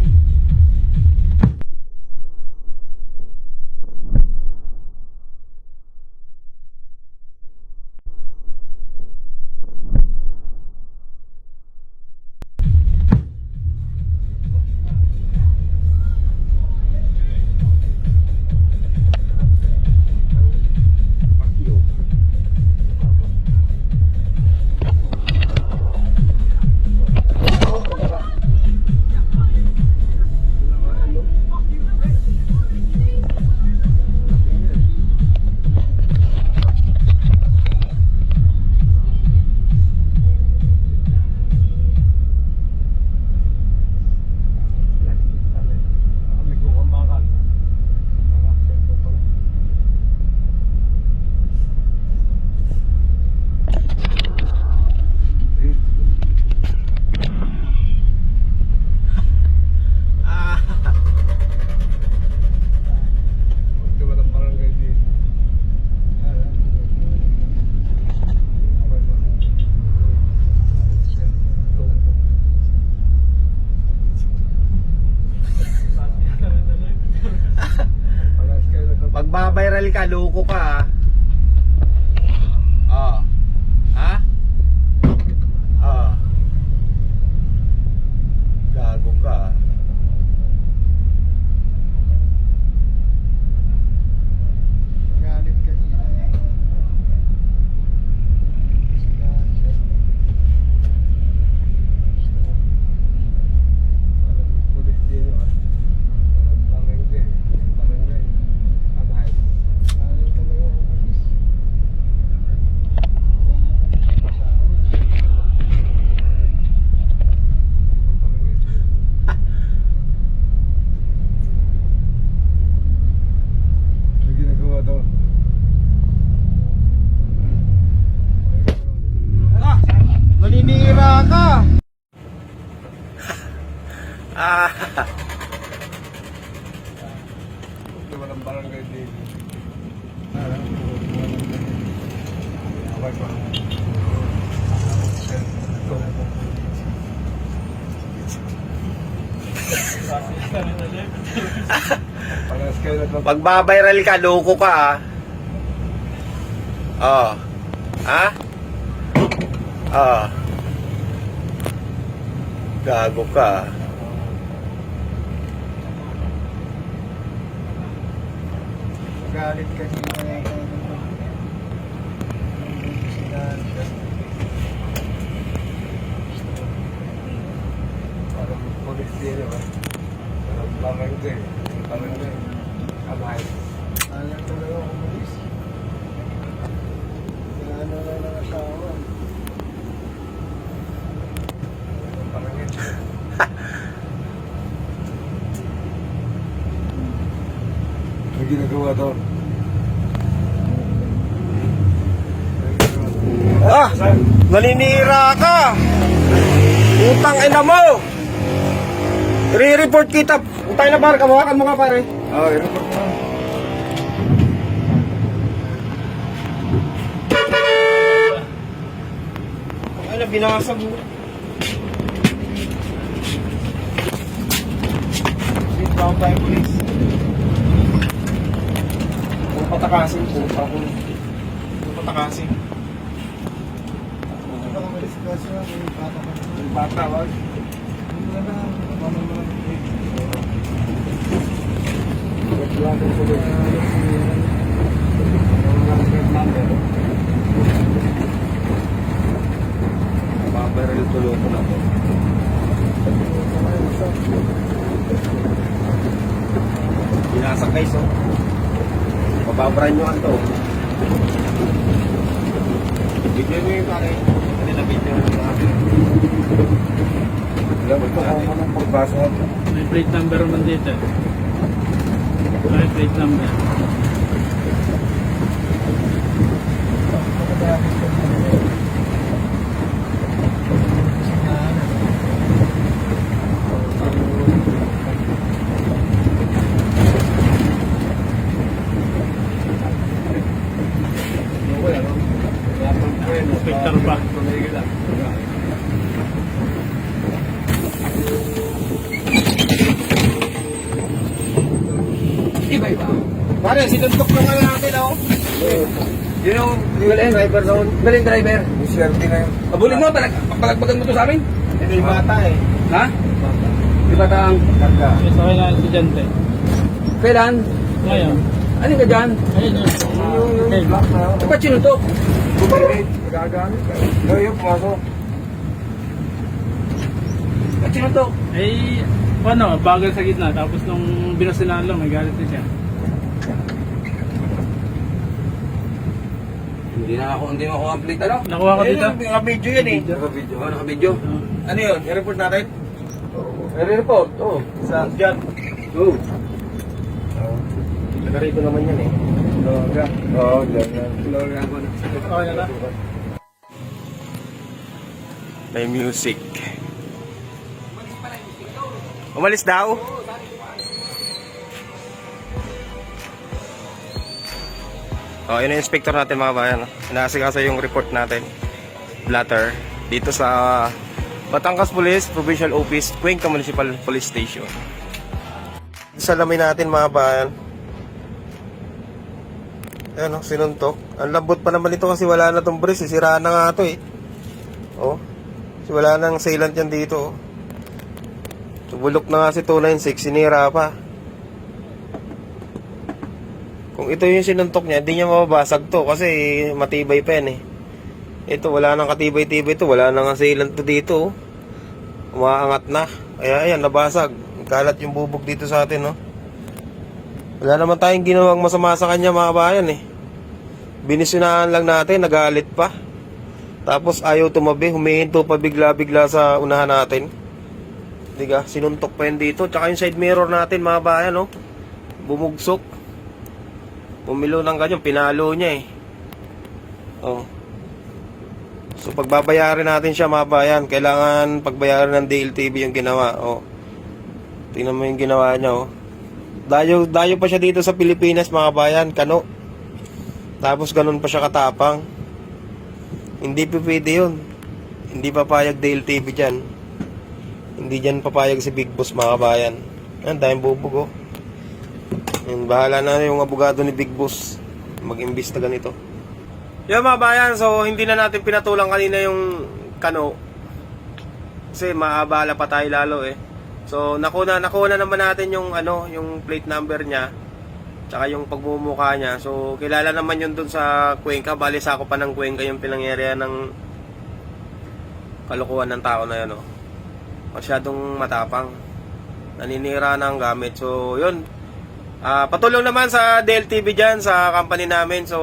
Thank you. Walang barangay din. Nagpapalagay. Magbabiral ka, loko ka ah. Oh. Ha? Oh. Gago ka. Galit. Sila, siya. Parang pulis din ah. Parang barangay. Barangay. Anay. Ayaw talaga umalis. Kaya ano na lang asawa. Barangay. May ginagawa daw. Ah! Naninira ka! Utang ina mo! Re-report kita. Utang na pare, kamuhakan mo nga pare. Ah, i-report mo. Ay na, binasag mo. Sit down tayo, please. Kung patakasin po. Kung patakasin. Ano umalis kasi nga, bata. Yung bata, wag. Ano na lang, ano na lang. Reklamo ko din. Ang number. Babaril tulo ko na to. Binasag guys, oh. Mababran nyo ang to. Video nyo yung pare. Na video yung pare. Alam mo, ito kung pagbasa. May plate number naman dito. May plate number. Inspector ba? Pare, sinuntok na nga natin, oh. Yun yung Galing driver noon. Galing driver. yung swerte na yun. Abulin mo, palag palagpagan mo to sa amin. Hindi bata eh. Ha? Di ba taang? Karga. Yung sa kanya estudyante. Kailan? Ngayon. Ano ka dyan? Ayun yun. Yung yung Okay. black na Di ba sinuntok? Bumili. Gagamit. Yung yung pumasok. Ba't sinuntok? Eh, ano, bagal sa gitna. Tapos nung lang, may galit na siya. Hindi na ako, hindi na ako complete, ano? Nakuha ko dito. Naka-video yan eh. Naka-video. Oo, naka-video. Ano yun? I-report natin? I-report, oo. Sa dyan. Oo. Nagarito naman yan eh. Loga. Oo, dyan yan. Loga ako na. Okay na lang. May music. Umalis daw? Oh, yun yung inspector natin mga bayan. Inaasikaso yung report natin. Blatter. Dito sa Batangas Police Provincial Office, Cuenca Municipal Police Station. Salamin natin mga bayan. Ayan o, sinuntok. Ang lambot pa naman ito kasi wala na tong brace. Sira na nga ito eh. Oh. Kasi wala nang sealant yan dito. Oh. Subulok na nga si 296, sinira pa. Kung ito yung sinuntok niya, hindi niya mababasag to kasi matibay pa yan eh. Ito, wala nang katibay-tibay to. Wala nang sealant to dito. Oh. Umaangat na. Kaya ayan, nabasag. Kalat yung bubog dito sa atin, no? Wala naman tayong ginawang masama sa kanya, mga bayan, eh. Binisyonahan lang natin, nagalit pa. Tapos ayaw tumabi, humihinto pa bigla-bigla sa unahan natin. Diga, sinuntok pa yan dito. Tsaka yung side mirror natin, mga bayan, no? Bumugsok. Pumilo ng ganyan, pinalo niya eh. Oh. So pagbabayarin natin siya, mga bayan, kailangan pagbayaran ng DLTV yung ginawa. Oh. Tingnan mo yung ginawa niya, oh. Dayo, dayo pa siya dito sa Pilipinas, mga bayan, kano. Tapos ganun pa siya katapang. Hindi pa pwede yun. Hindi papayag DLTV dyan. Hindi dyan papayag si Big Boss mga kabayan. Yan, dahil bubog oh. Yan, bahala na yung abogado ni Big Boss. Mag-imbis na ganito. Yan mga bayan, so hindi na natin pinatulang kanina yung kano. Kasi maabala pa tayo lalo eh. So nakuna nakuna naman natin yung ano, yung plate number niya. Tsaka yung pagmumukha niya. So kilala naman yun dun sa Cuenca. Bali sa ako pa ng Cuenca yung pinangyarihan ng kalokohan ng tao na yun oh. Masyadong matapang. Naninira na ang gamit. So yun. Ah, patulong naman sa DLTV dyan sa company namin. So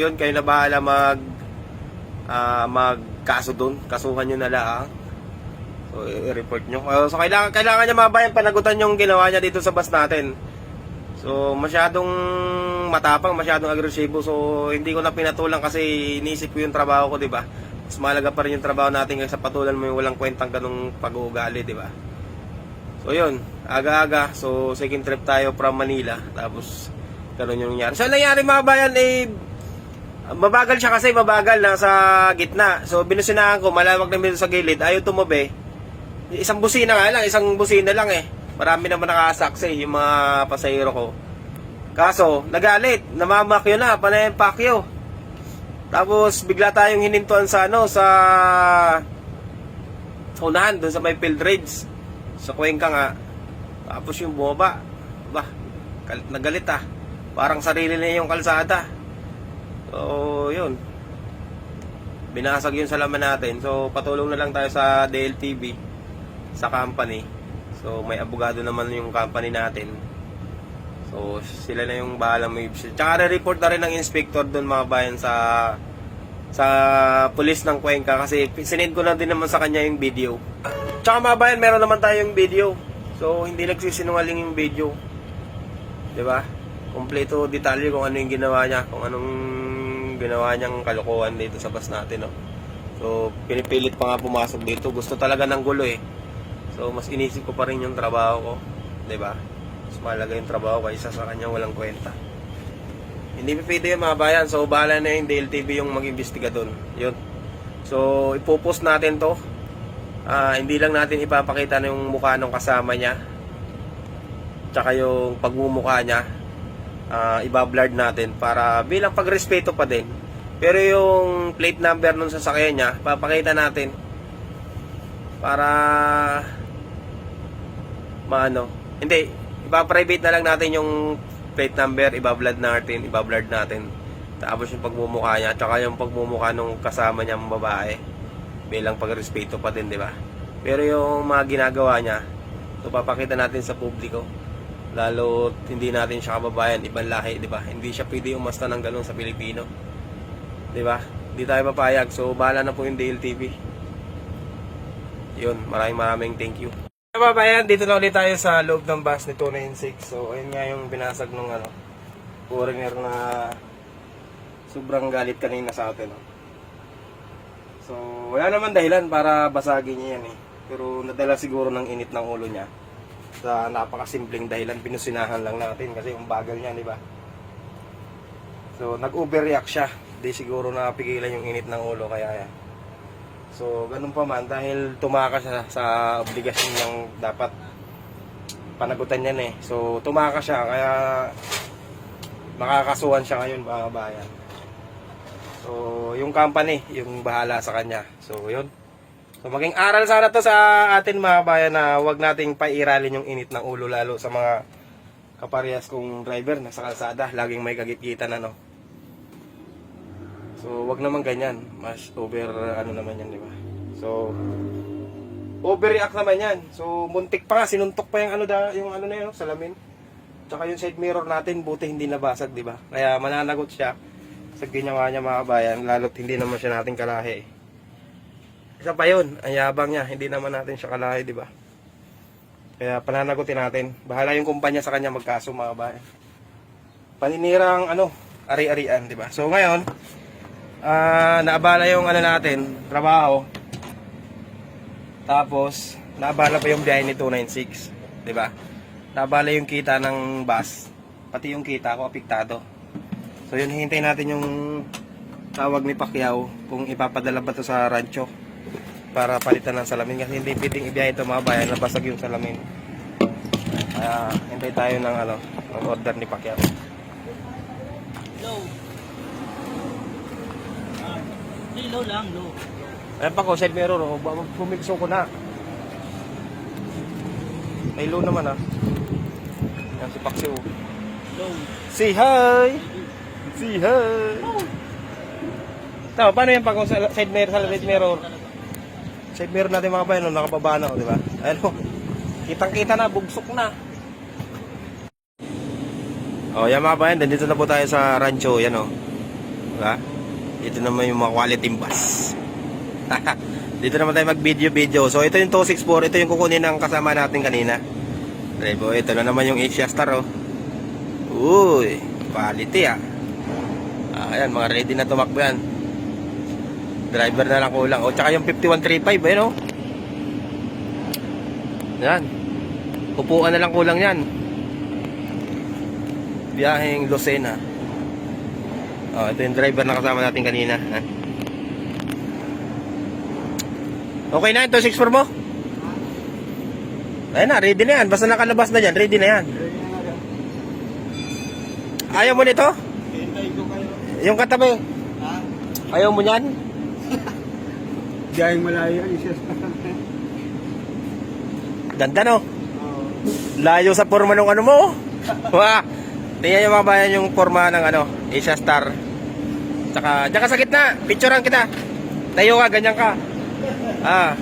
yun kayo na bahala mag ah, magkaso dun. Kasuhan nyo na lang. So, i-report nyo. Uh, so, kailangan, kailangan niya mabayan panagutan yung ginawa niya dito sa bus natin. So, masyadong matapang, masyadong agresibo. So, hindi ko na pinatulang kasi inisip ko yung trabaho ko, di ba? Mas mahalaga pa rin yung trabaho natin kaysa patulan mo yung walang kwentang ganong pag-uugali, di ba? So, yun. Aga-aga. So, second trip tayo from Manila. Tapos, ganun yung nangyari. So, ang nangyari mga bayan, eh, mabagal siya kasi mabagal na sa gitna. So, binusunahan ko, malawag na dito sa gilid. Ayaw tumabi. Isang busina nga lang, isang busina lang eh. Marami naman nakasaksi yung mga pasahero ko. Kaso, nagalit, namamakyo na, panay pakyo. Tapos, bigla tayong hinintuan sa ano, sa sa unahan, doon sa may field raids. Sa Cuenca nga. Tapos yung bumaba. Bah, galit na galit ah. Parang sarili na yung kalsada. So, yun. Binasag yung salaman natin. So, patulong na lang tayo sa DLTV sa company. So, may abogado naman yung company natin. So, sila na yung bahala mo. Tsaka report na rin ng inspector doon mga bayan sa sa pulis ng Cuenca kasi sinend ko na din naman sa kanya yung video. Tsaka mga bayan, meron naman tayong video. So, hindi nagsisinungaling yung video. 'Di ba? Kompleto detalye kung ano yung ginawa niya, kung anong ginawa niyang kalokohan dito sa bus natin, no. So, pinipilit pa nga pumasok dito. Gusto talaga ng gulo eh. So, mas inisip ko pa rin yung trabaho ko. 'di ba? Mas mahalaga yung trabaho kaysa sa kanya walang kwenta. Hindi pwede yung mga bayan. So, bahala na yung DLTV yung mag-imbestiga doon. Yun. So, ipopost natin to. Ah, hindi lang natin ipapakita na yung mukha ng kasama niya. Tsaka yung pagmumukha niya. ah, ibablard natin para bilang pagrespeto pa din. Pero yung plate number nung sasakyan niya, papakita natin para maano. Hindi, ipa-private na lang natin yung plate number, ibablad natin, ibablard natin. Tapos yung pagmumukha niya, tsaka yung pagmumukha nung kasama niyang babae bilang pagrespeto pa din, di ba? Pero yung mga ginagawa niya, ito papakita natin sa publiko. Lalo hindi natin siya kababayan, ibang lahi, di ba? Hindi siya pwede umasta ng ganun sa Pilipino. Di ba? Hindi tayo papayag. So, bahala na po yung DLTV. Yun, maraming maraming thank you. Kababayan, dito na ulit tayo sa loob ng bus ni 296. So, ayun nga yung binasag nung ano, foreigner na sobrang galit kanina sa atin. No? So, wala naman dahilan para basagin niya yan eh. Pero nadala siguro ng init ng ulo niya. Sa napakasimpleng dahilan, pinusinahan lang natin kasi yung bagal niya, di ba? So, nag-overreact siya. Di siguro napigilan yung init ng ulo kaya yan. So, ganun pa man, dahil tumakas siya sa obligasyon niyang dapat panagutan niyan eh. So, tumakas siya, kaya makakasuhan siya ngayon mga bayan. So, yung company, yung bahala sa kanya. So, yun. So, maging aral sana to sa atin mga bayan na wag nating pairalin yung init ng ulo lalo sa mga kaparehas kong driver na sa kalsada. Laging may kagit-gitan ano. So, wag naman ganyan. Mas over, ano naman yan, di ba? So, overreact naman yan. So, muntik pa nga, sinuntok pa yung ano, da, yung ano na yun, salamin. Tsaka yung side mirror natin, buti hindi nabasag, di ba? Kaya mananagot siya sa ginawa niya mga kabayan, lalo't hindi naman siya natin kalahi. Isa pa yun, ang yabang niya, hindi naman natin siya kalahi, di ba? Kaya pananagutin natin. Bahala yung kumpanya sa kanya magkaso mga kabayan. Paninirang ano, ari-arian, di ba? So ngayon, ah naabala yung ano natin, trabaho. Tapos, naabala pa yung biyahe ni 296, di ba? Naabala yung kita ng bus, pati yung kita ko apektado. So yun, hintay natin yung tawag ni Pacquiao kung ipapadala ba to sa rancho para palitan ng salamin kasi hindi pwedeng ibiyahe ito mga bayan nabasag yung salamin. Kaya hintay tayo ng ano, ng order ni Pacquiao. Low. Hindi, low lang, low. Ayan pa ko, side mirror, oh. Pumikso ko na. May low naman ah. Yan si Paxi oh. Low. Say hi! Say hi! Tama, paano yan pag sa side mirror, sa side mirror? Side mirror natin mga bayan, no, nakababa na, oh, di ba? Ayan oh. Kitang-kita na, bugsok na. Oh, yan mga bayan, dito na po tayo sa rancho, yan oh. Diba? Dito naman yung mga quality bus. Dito naman tayo mag-video-video. So, ito yung 264. Ito yung kukunin ng kasama natin kanina. Rebo, ito na naman yung Asia Star, oh. Uy, quality, ah. Ah, ayan, mga ready na tumakbo yan. Driver na lang kulang. O, tsaka yung 5135, ayun, oh. Yan. Upuan na lang kulang yan. Biyaheng Lucena. Oh, ito yung driver na kasama natin kanina. Ha? Okay na, ito 6 mo? Ayun na, ready na yan. Basta nakalabas na dyan, ready na yan. Ayaw mo nito? Yung katabi. Ayaw mo niyan? Dahil malayo. Ganda no? Layo sa forma ng ano mo. Wah! Tingnan yung mga bayan yung forma ng ano, Asia Star. Tsaka, tsaka sa gitna, picturean kita. Tayo ka, ganyan ka. Ah.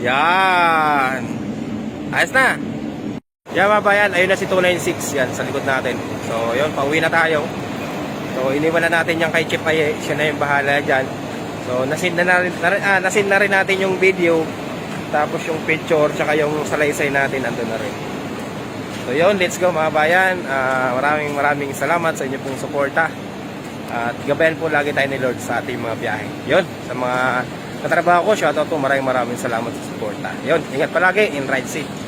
Yan. Ayos na. Yan mga bayan, ayun na si 296 yan sa likod natin. So, yun, pauwi na tayo. So, iniwan na natin yung kay Chip ay siya na yung bahala dyan. So, nasin na, rin, na, ah, nasin na rin natin yung video. Tapos yung picture, tsaka yung salaysay natin, andun na rin. So, yun, let's go mga bayan. Ah, maraming maraming salamat sa inyo pong suporta. At gabayan po lagi tayo ni Lord sa ating mga biyahe. Yun, sa mga katrabaho ko, shoutout po, maraming maraming salamat sa suporta. Yun, ingat palagi, in ride safe.